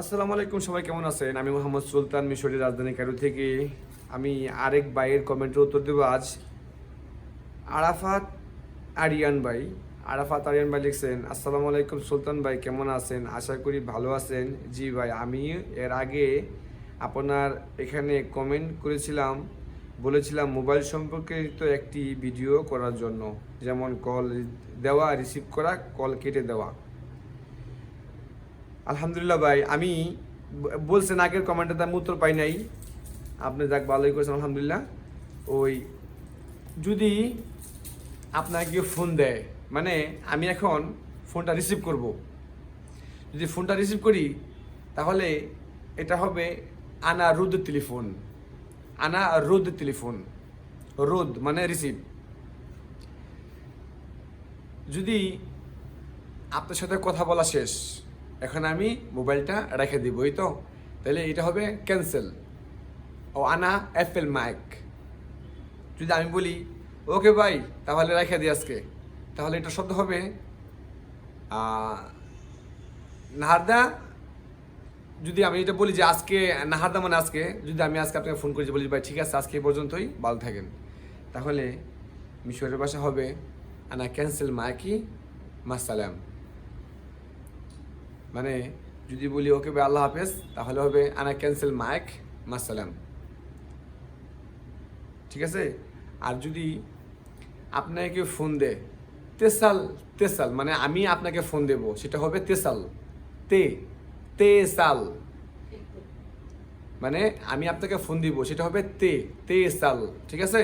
আসসালামু আলাইকুম, সবাই কেমন আছেন? আমি মোহাম্মদ সুলতান মিশরের রাজধানী কারু থেকে। আমি আরেক ভাইয়ের কমেন্টের উত্তর দেবো আজ। আরাফাত আরিয়ান ভাই। আরাফাত আরিয়ান ভাই লিখছেন, আসসালামু আলাইকুম সুলতান ভাই, কেমন আছেন? আশা করি ভালো আছেন। জি ভাই, আমি এর আগে আপনার এখানে কমেন্ট করেছিলাম, বলেছিলাম মোবাইল সম্পর্কিত একটি ভিডিও করার জন্য, যেমন কল দেওয়া, রিসিভ করা, কল কেটে দেওয়া। আলহামদুলিল্লাহ ভাই, আমি বলছেন আগের কমেন্টে আমি উত্তর পাই নাই। আপনি যাক, ভালোই করেছেন, আলহামদুলিল্লাহ। ওই, যদি আপনাকে কেউ ফোন দেয় মানে আমি এখন ফোনটা রিসিভ করব। যদি ফোনটা রিসিভ করি, তাহলে এটা হবে আনা রুদ টেলিফোন আনা রুদ টেলিফোন রুদ মানে রিসিভ যদি আপনার সাথে কথা বলা শেষ এখন আমি মোবাইলটা রেখে দিব ওই তো। তাহলে এটা হবে ক্যান্সেল ও, আনা অ্যাপেল মাইক যদি আমি বলি, ওকে ভাই, তাহলে রেখে দিই আজকে। তাহলে এটা শব্দ হবে নাহারদা, যদি আমি এটা বলি যে আজকে, নাহারদা মানে আজকে, যদি আমি আজকে আপনাকে ফোন করেছি বলি, ভাই, ঠিক আছে, আজকে পর্যন্তই, ভালো থাকেন। তাহলে মিশরের ভাষা হবে, আনা ক্যান্সেল মাকি মাসালাম। মানে যদি বলি, ওকে ভাই, আল্লাহ হাফেজ, তাহলে হবে, আনা ক্যান্সেল মাইক মাসালাম ঠিক আছে? আর যদি আপনাকে কেউ ফোন দেয় তেসাল তেসাল মানে আমি আপনাকে ফোন দেব, সেটা হবে তেসাল। তে তে সাল মানে আমি আপনাকে ফোন দিব, সেটা হবে তে তে সাল ঠিক আছে?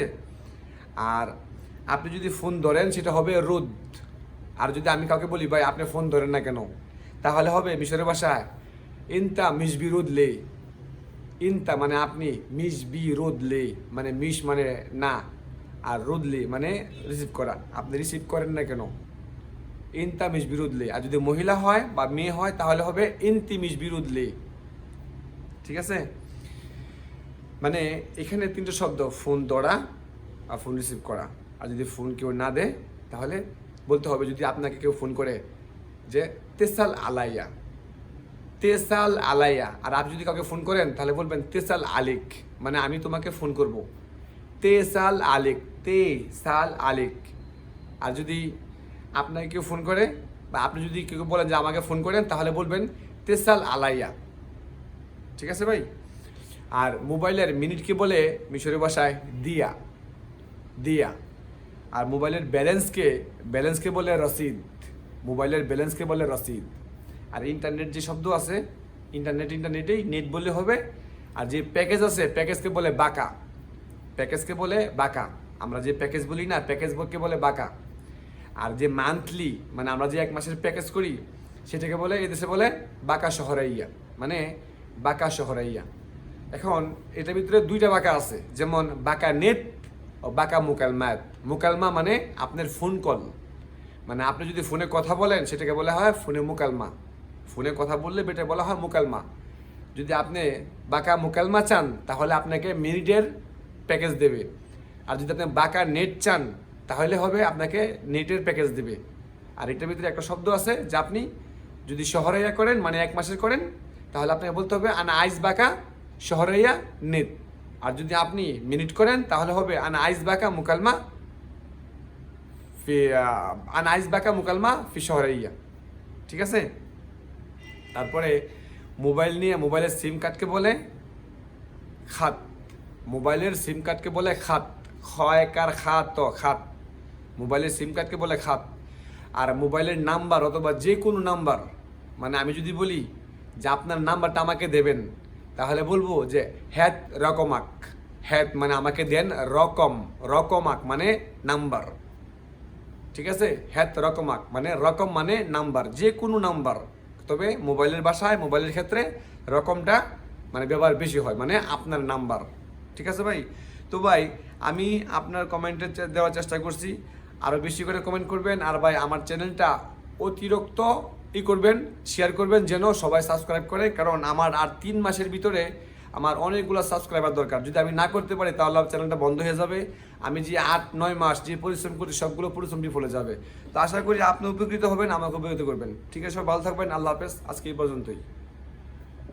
আর আপনি যদি ফোন ধরেন, সেটা হবে রুদ। আর যদি আমি কাউকে বলি, ভাই, আপনি ফোন ধরেন না কেন? তাহলে হবে মিশরের ভাষায়। ইনতা মিসবি রুদ লে ইনতা মানে আপনি মিস বি রোদলে মানে মিস মানে না, আর রোদলে মানে রিসিভ করা। আপনি রিসিভ করেন না কেন? ইনতা মিস বিরুদলে আর যদি মহিলা হয় বা মেয়ে হয়, তাহলে হবে ইনতি মিস বিরুদলে ঠিক আছে? মানে এখানে তিনটে শব্দ, ফোন ধরা আর ফোন রিসিভ করা। আর যদি ফোন কেউ না দেয়, তাহলে বলতে হবে, যদি আপনাকে কেউ ফোন করে যে তেসাল আলাইয়া তেসাল আলাইয়া। আর আপনি যদি কাউকে ফোন করেন, তাহলে বলবেন, তেসাল আলিক। মানে আমি তোমাকে ফোন করব। তেসাল আলিক তে সাল আলিক। আর যদি আপনাকে কেউ ফোন করে, বা আপনি যদি কেউ বলেন যে আমাকে ফোন করেন, তাহলে বলবেন, তেসাল আলাইয়া। ঠিক আছে ভাই? আর মোবাইলের মিনিটকে বলে? মিশরের ভাষায় দিয়া দিয়া। আর মোবাইলের ব্যালেন্সকে ব্যালেন্সকে বলে? রসিদ। মোবাইলের ব্যালেন্সকে বলে রসিদ। আর ইন্টারনেট যে শব্দ আছে ইন্টারনেট ইন্টারনেটেই নেট বললে হবে। আর যে প্যাকেজ আছে প্যাকেজকে বলে বাঁকা। প্যাকেজকে বলে বাঁকা। আমরা যে প্যাকেজ বলি না প্যাকেজ বলকে বলে বাঁকা। আর যে মান্থলি মানে আমরা যে এক মাসের প্যাকেজ করি, সেটাকে বলে এদেশে বলে বাঁকা শহরাইয়া। মানে বাঁকা শহরাইয়া। এখন এটার ভিতরে দুইটা বাঁকা আছে, যেমন বাঁকা নেট ও বাঁকা মুকালমাত। মুকালমা মানে আপনার ফোন কল মানে আপনি যদি ফোনে কথা বলেন, সেটাকে বলা হয় ফোনে মোকালমা। ফোনে কথা বললে বেটা বলা হয় মোকালমা। যদি আপনি বাঁকা মোকালমা চান, তাহলে আপনাকে মিনিটের প্যাকেজ দেবে। আর যদি আপনি বাঁকা নেট চান, তাহলে হবে আপনাকে নেটের প্যাকেজ দেবে। আর এটার ভিতরে একটা শব্দ আছে যে আপনি যদি শহরাইয়া করেন মানে এক মাসের করেন, তাহলে আপনাকে বলতে হবে আনা আইস বাঁকা শহরাইয়া নেট। আর যদি আপনি মিনিট করেন, তাহলে হবে আনা আইস বাঁকা মুকালমা ফি আনা আইস বাঁকা মুকালমা ফি শহরাইয়া ঠিক আছে? তারপরে মোবাইল নিয়ে মোবাইলের সিম কার্ডকে বলে খাত। মোবাইলের সিম কার্ডকে বলে খাত। খয়কার খাত খাত। মোবাইলের সিম কার্ডকে বলে খাত। আর মোবাইলের নাম্বার অথবা যে কোনো নাম্বার মানে আমি যদি বলি যে আপনার নাম্বারটা আমাকে দেবেন, তাহলে বলব যে হ্যাত রকমাক। হ্যাত মানে আমাকে দেন রকম, রকমাক মানে নাম্বার। ঠিক আছে? হ্যাত রকমাক মানে রকম মানে নাম্বার যে কোনো নাম্বার। তবে মোবাইলের বাসায় মোবাইলের ক্ষেত্রে রকমটা মানে ব্যবহার বেশি হয় মানে আপনার নাম্বার। ঠিক আছে ভাই? তো ভাই, আমি আপনার কমেন্টে দেওয়ার চেষ্টা করছি। আরও বেশি করে কমেন্ট করবেন। আর ভাই, আমার চ্যানেলটা অতিরিক্ত ই করবেন শেয়ার করবেন, যেন সবাই সাবস্ক্রাইব করে। কারণ আমার আর তিন মাসের ভিতরে আমার অনেকগুলো সাবস্ক্রাইবার দরকার। যদি আমি না করতে পারি, তাহলে চ্যানেলটা বন্ধ হয়ে যাবে। আমি যে আট, নয় মাস যে পরিশ্রম করি, সবগুলো পরিশ্রম বিফলে যাবে। তো আশা করি আপনি উপকৃত হবেন, আমাকে উপকৃত করবেন। ঠিক আছে সব ভালো থাকবেন, আল্লাহ হাফেজ। আজকে এই পর্যন্তই।